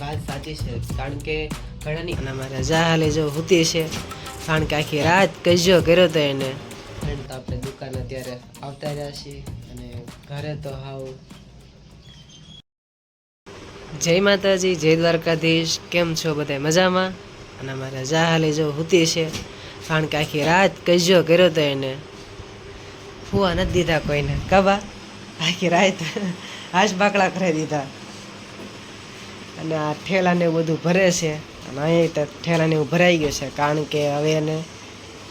વાત સાચી છે. કારણ કે ઘણાની અને અમારે જાહાલે જો છે કારણ કે આખી રાત કજો કર્યો તો એને. ફ્રેન્ડ તો આપણે દુકાન અત્યારે આવતા રહ્યા છીએ અને ઘરે તો હાવ. જય માતાજી, જય દ્વારકાધીશ. કેમ છો બધા મજામાં? અને અમારે જાહાલે જો હોતી છે કારણ કે આખી રાત કજ્યો કર્યો તો એને. ફુવા નથી દીધા કોઈને. કબા આખી રાત હાશ બાકડા કરી દીધા. અને આ ઠેલાને બધું ભરે છે. અને અહીં તો ઠેલાને એવું ભરાઈ ગયું છે, કારણ કે હવે એને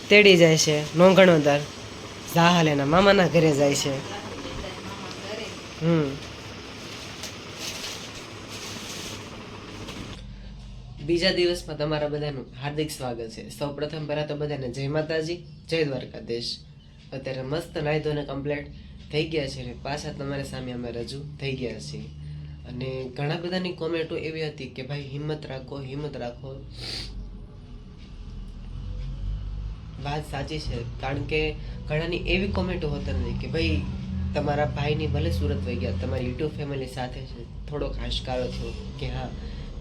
તેડી જાય છે નોંઘણોદર જાહલ એના મામાના ઘરે જાય છે. હમ. બીજા દિવસમાં તમારા બધાનું હાર્દિક સ્વાગત છે. સૌ પ્રથમ પહેલાં તો બધાને જય માતાજી, જય દ્વારકાધીશ. અત્યારે મસ્ત નાહી કમ્પ્લીટ થઈ ગયા છે અને પાછા તમારી સામે અમે રજૂ થઈ ગયા છીએ. અને ઘણા બધાની કોમેન્ટો એવી હતી કે, ભાઈ, હિંમત રાખો હિંમત રાખો. વાત સાચી છે, કારણ કે ઘણાની એવી કોમેન્ટો હોતી નથી કે, ભાઈ, તમારા ભાઈની ભલે સુરત વહી ગયા, તમારી યુટ્યુબ ફેમિલી સાથે છે થોડોક હાશકારો થયો કે, હા,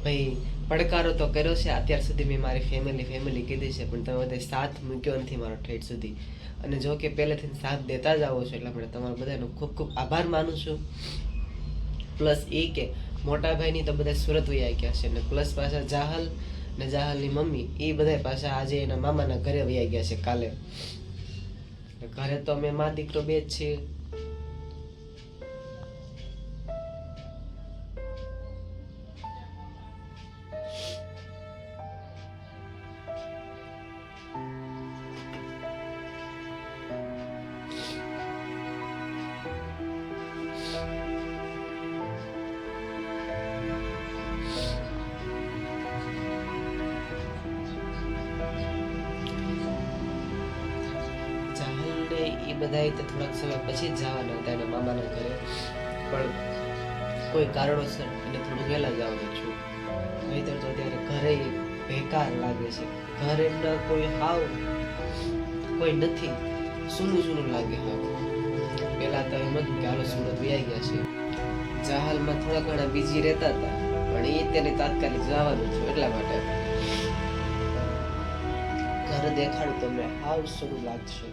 ભાઈ, પડકારો તો કર્યો છે, અત્યાર સુધી મેં મારી ફેમિલી ફેમિલી કીધી છે, પણ તમે બધે સાથ મૂક્યો નથી મારો ઠેઠ સુધી. અને જો કે પહેલેથી સાથ દેતા જ આવો છો, એટલે આપણે તમારા બધાનો ખૂબ ખૂબ આભાર માનું છું. પ્લસ એ કે મોટા ભાઈની તો બધા સુરત વયા ગયા છે ને પ્લસ પાછા જાહલ ને જાહલની મમ્મી એ બધા પાછા આજે એના મામાના ઘરે વયા ગયા છે કાલે. ઘરે તો અમે મા દીકરો બે જ છીએ. એ તો થોડાક સમય પછી જ જવાના હતા એના મામાના ઘરે. પણ કોઈ કારણોસર એને થોડું વહેલા જવાનું છું નહીતર તો અત્યારે ઘરે બેકાર લાગે છે. ઘર એમના કોઈ હાવ, કોઈ નથી. સૂનું સૂનું લાગે હાવ. પહેલાં તો એમ હતું કે હાલો સુરત વ્યાઈ ગયા છે. જહાલમાં થોડા ઘણા બીજી રહેતા હતા, પણ એ તેને તાત્કાલિક જવાનું છું એટલા માટે. ઘર દેખાડું તમને હાવ સૂનું લાગશે.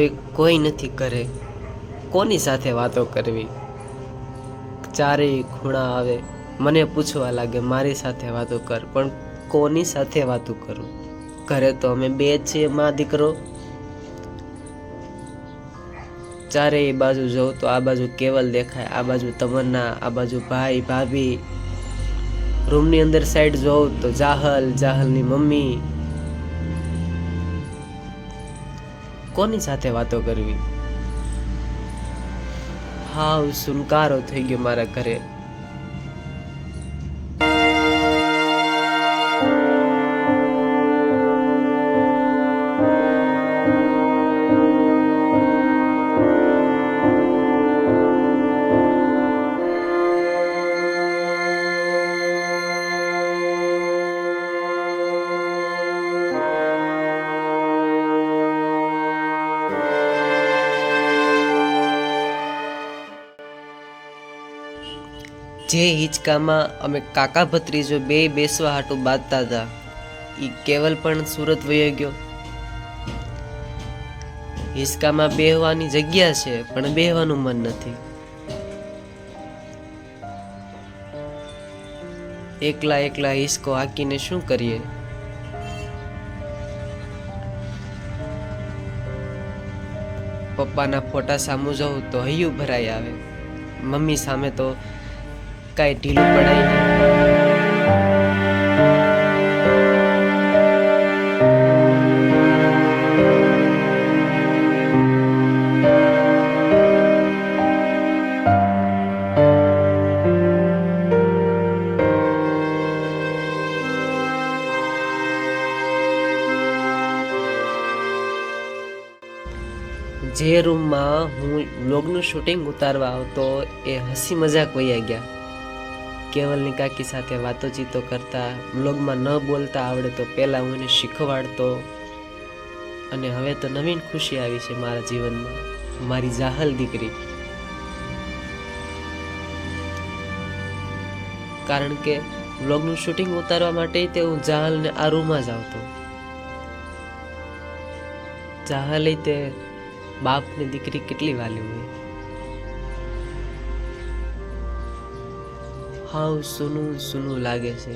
હવે કોઈ નથી કરે. કોની સાથે વાતો કરવી? ચારેય ખૂણા આવે. મને પૂછવા લાગે, મારી સાથે વાતો કર, પણ કોની સાથે વાતો કરું? ઘરે તો અમે બે છીએ, મા દીકરો. ચારેય બાજુ જોઉં તો આ બાજુ કેવલ દેખાય. આ બાજુ તમન્ના, આ બાજુ ભાઈ, ભાભી. રૂમની અંદર સાઈડ જોઉં તો જાહલ, જાહલની મમ્મી. કોની સાથે વાતો કરવી? હાવ સુનકારો થઈ ગયો મારા ઘરે. જે હિંચકામાં અમે કાકા ભત્રીજો બે બેસવા હાટું બાંધતા હતા. એ કેવલ પણ સુરત વયો ગયો. હિંચકામાં બેહવાની જગ્યા છે, પણ બેહવાનું મન નથી. એકલા એકલા હિસકો હાકીને શું કરીએ? પપ્પાના ફોટા સામું જવું તો હૈયું ભરાઈ આવે. મમ્મી સામે તો કાંઈ ઢીલું પડાય જે રૂમમાં હું વ્લોગનું શૂટિંગ ઉતારવા આવતો, એ હસી મજાક વૈયા ગયા. કેવલની કાકી સાથે વાતોચીતો કરતા બ્લોગમાં ન બોલતા આવડે તો પહેલાં હું એને શીખવાડતો. અને હવે તો નવીન ખુશી આવી છે મારા જીવનમાં. મારી જાહલ દીકરી. કારણ કે બ્લોગનું શૂટિંગ ઉતારવા માટે તે હું જાહલને આ રૂમમાં જ આવતો. જાહલ તે બાપની દીકરી કેટલી વાલી હોય? હાવ સૂનું સૂનું લાગે છે.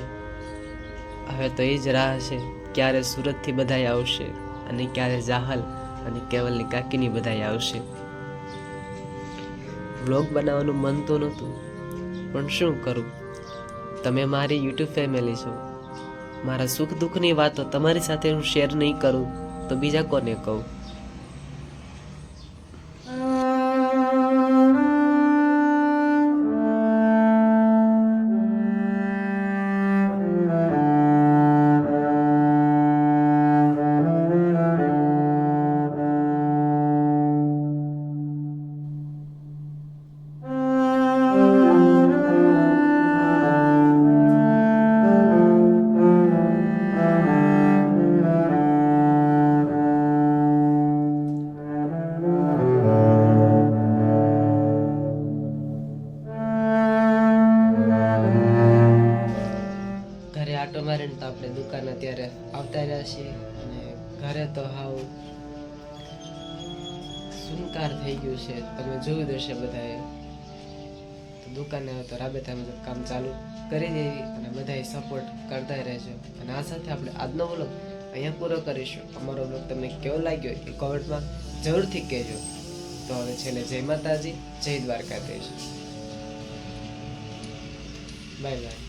હવે તો એ જ રાહ છે, ક્યારે સુરતથી બધાય આવશે અને ક્યારે જાહલ અને કેવલની કાકીની બધાય આવશે. વ્લોગ બનાવવાનું મન તો નહોતું, પણ શું કરું? તમે મારી યુટ્યુબ ફેમિલી છો. મારા સુખ દુઃખની વાતો તમારી સાથે હું શેર નહીં કરું, તો બીજા કોને કહું? તો હાવ સુનકાર થઈ ગયું છે. તમે જોયું હશે બધાએ. તો દુકાને તો રાબેતા મુજબ કામ ચાલુ કરી દેવી અને બધાએ સપોર્ટ કરતા રહેજો. અને આ સાથે આપણે આજનો બ્લોગ અહીંયા પૂરો કરીશું. અમારો બ્લોગ તમને કેવો લાગ્યો એ કોમેન્ટમાં જરૂરથી કહેજો. તો હવે છેલ્લે જય માતાજી, જય દ્વારકાધીશ. Bye bye